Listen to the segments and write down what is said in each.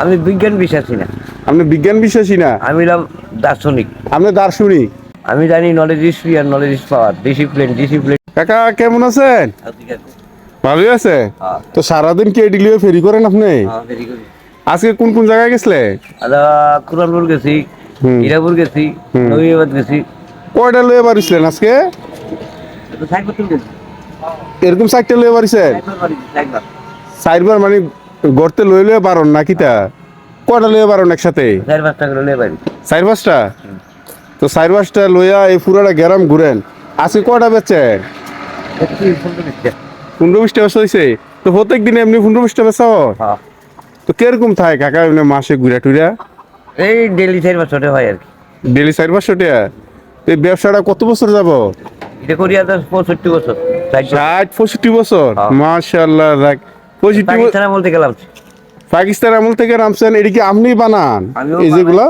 আমি বিজ্ঞান বিশ্বাসী না। আপনি বিজ্ঞান বিশ্বাসী না? আমি হলাম দার্শনিক। আপনি দার্শনিক? আমি জানি knowledge free R knowledge is power discipline discipline কাকা কেমন আছেন? ভালোই আছে। হ্যাঁ। তো সারাদিন কি এডিলিও ফেরি করেন আপনি? আজকে কোন কোন জায়গায় গেছিলে? কুরানপুর গেছি। হীরাপুর গেছি নবীবাদ গেছি। কয়টা লয়ে পারিছিলেন আজকে? এরকম চারটে লয়ে সাইকেল চারবার মানে গড়তে লই লয়ে পারন নাকি তা? কয়টা লয়ে পারন একসাথে? চার পাঁচটা করে নিয়ে পারি চার পাঁচটা? তো চার পাঁচটা লইয়া এই পুরাটা গ্যারাম ঘুরেন। আজকে কয়টা বেচেন পনেরো বিশটা বেচা হয়েছে তো প্রত্যেক দিনে এমনি পনেরো বিশটা বেচা হয়? তো কীরকম থাকে? কাকা এমনি মাসে ঘুরা টুরা? এই ডেলি চার পাঁচটা হয় আর কি। ডেলি চার পাঁচশো টাকা তো এই ব্যবসাটা কত বছর যাব? এটা করি আদা পঁয়ষট্টি বছর। ষাট বছর। ষাট পঁয়ষট্টি বছর? হ্যাঁ। মাশাল্লাহ দেখ। পাকিস্তান আমল থেকে নামছেন এটা কি আপনি বানান? এই যেগুলা?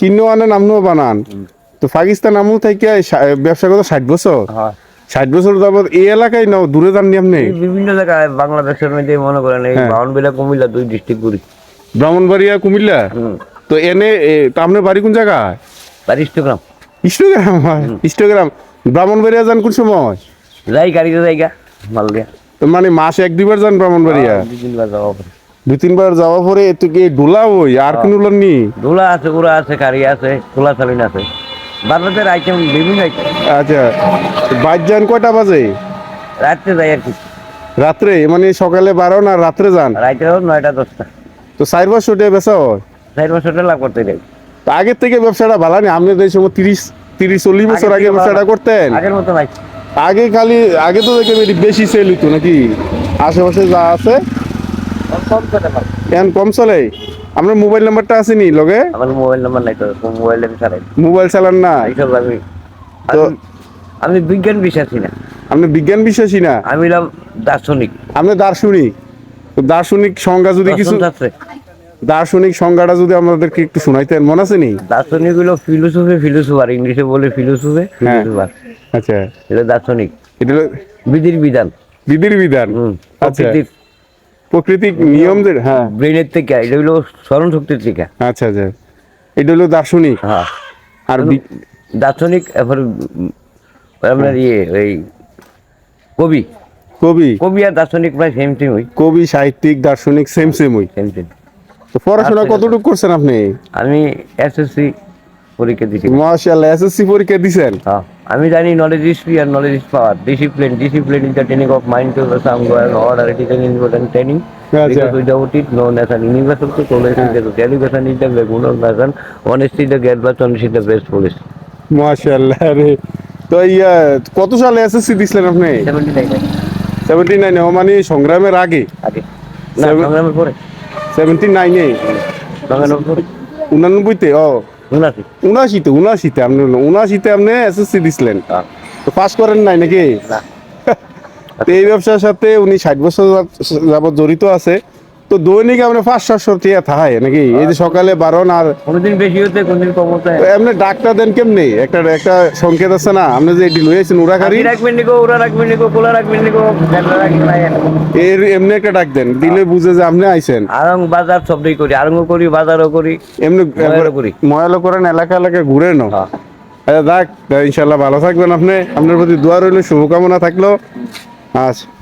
কিনাও আনেন আপনিও বানান। তো পাকিস্তান আমল থেকে ব্যবসা কত? ষাট বছর? হ্যাঁ। ষাট বছর এই এলাকায় নাও দূরে যাননি আপনি? বিভিন্ন জায়গায় বাংলাদেশের মধ্যে মনে করেন এই হ্যাঁ। বাউনবিলা কুমিল্লা দুই ডিস্ট্রিক্ট ব্রাহ্মণবাড়িয়া কুমিল্লা? তো এনে তো আপনার বাড়ি কোন জায়গায়? তার ইস্টোগ্রাম ইষ্টগ্রাম? ইষ্টগ্রাম। ব্রাহ্মণবাড়িয়া যান কোন সময়? যাই গাড়িতে জায়গা মাল দিয়া। মানে মাসে এক দুইবার যান ব্রাহ্মণবাড়িয়া? দুই তিনবার যাওয়া পরে। দুই তিনবার যাওয়া পরে এত কি ডোলা ওই? আর কোন উলান নি ধুলা আছে গুড়া আছে কারি আছে খোলা চালিন আছে। বাজারের আইটেম বিভিন্ন আইটেম আচ্ছা বাইর যান কয়টা বাজে? রাত্রে যাই আর কি। রাত্রে? মানে সকালে বারো না রাত্রে যান? রাত্রে নয়টা দশটা। তো চার টাকা বেচা হয়? চার বছরটা লাভ করতে যাই তো আগের থেকে ব্যবসাটা ভালো নেই আপনি তো এই সময় তিরিশ তিরিশ চল্লিশ বছর আগে ব্যবসাটা করতেন? আগের মতো নাই। আগে খালি আগে তো দেখে বেশি- বেশি সেল হইতো নাকি? আশেপাশে যা আছে। এখন কম চলে? আপনার মোবাইল নাম্বারটা আছে নি লগে? আমার মোবাইল নাম্বার নাই তো মোবাইল আমি চালাই মোবাইল চালান না? এইসব আমি তো- আমি- বিজ্ঞান বিশ্বাসী না। আপনি বিজ্ঞান বিশ্বাসী না? আমি হলাম দার্শনিক। আপনি দার্শনিক। দার্শনিক সংজ্ঞা যদি কিছু দর্শন দার্শনিক সংজ্ঞাটা যদি আমাদেরকে একটু শোনাইতেন মনে আছে নি? দার্শনিক হলো ফিলোসফি ফিলোসফার ইংলিশে বলে ফিলোসফি হ্যাঁ। ফিলোসফার আচ্ছা। এটা দার্শনিক। এটা বিধির বিধান। বিধির বিধান। আচ্ছা। প্রকৃতিক নিয়ম যে হ্যাঁ। ব্রেনের থেকে এটা হলো স্মরণ শক্তির থেকে। আচ্ছা আচ্ছা। এটা হলো দার্শনিক। হ্যাঁ। আর দার্শনিক উম, আপনার ইয়ে ওই কবি। কবি। কবি আর দার্শনিক প্রায় সেম সেম ওই। কবি সাহিত্যিক দার্শনিক সেম সেম ওই। সেম সেম তো পড়াশোনা আচ্ছা, কতটুকু করছেন আপনি? আমি এসএসসি পরীক্ষা দিয়েছি মাশাআল্লাহ এসএসসি পরীক্ষা দিছেন? হ্যাঁ আমি জানি knowledge is free R knowledge is power discipline discipline is the training of mind to some order it is an important training because without it no nation universal to college is the education is the backbone of nation honesty the get but honesty the best police. মাশাআল্লাহ রে। তো ইয়া কত সালে SSC দিছিলেন আপনি? 79 seventy নাইনে মানে সংগ্রামের আগে? আগে। না সংগ্রামের পরে। সেভেন্টি নাইনে সংগ্রামের পরে। উনানব্বইতে ও। উনাশি উনাশিতে উনাশিতে আপনি উনাশিতে আপনি এসএসসি দিছিলেন। তো পাস করেন নাই নাকি? এই ব্যবসার সাথে উনি ষাট বছর যাবত জড়িত আছে। তো দৈনিক আপনি পাঁচ সাতশো টিয়া থাকায় নাকি? এই যে সকালে বারণ আর কোনদিন বেশি হতে কোনদিন কম হতে? এমনি ডাক্তার দেন কেমনি? একটা একটা সংকেত আছে না? আপনি যে এটি লইয়েছেন উড়াকারি আপনি রাখবেন নিকো ওরা রাখবেন নিকো কোলা রাখবেন নিকো এর এমনি একটা ডাক দেন। দিলে বুঝে যে আপনি আইছেন। আরং বাজার সবই করি আরঙ্গ করি বাজারও করি এমনি করি। ময়ালো করেন এলাকা এলাকা ঘুরে নো হ্যাঁ। আচ্ছা দেখ ইনশাল্লাহ ভালো থাকবেন আপনি। আপনার প্রতি দোয়া রইল শুভকামনা থাকল। আচ্ছা।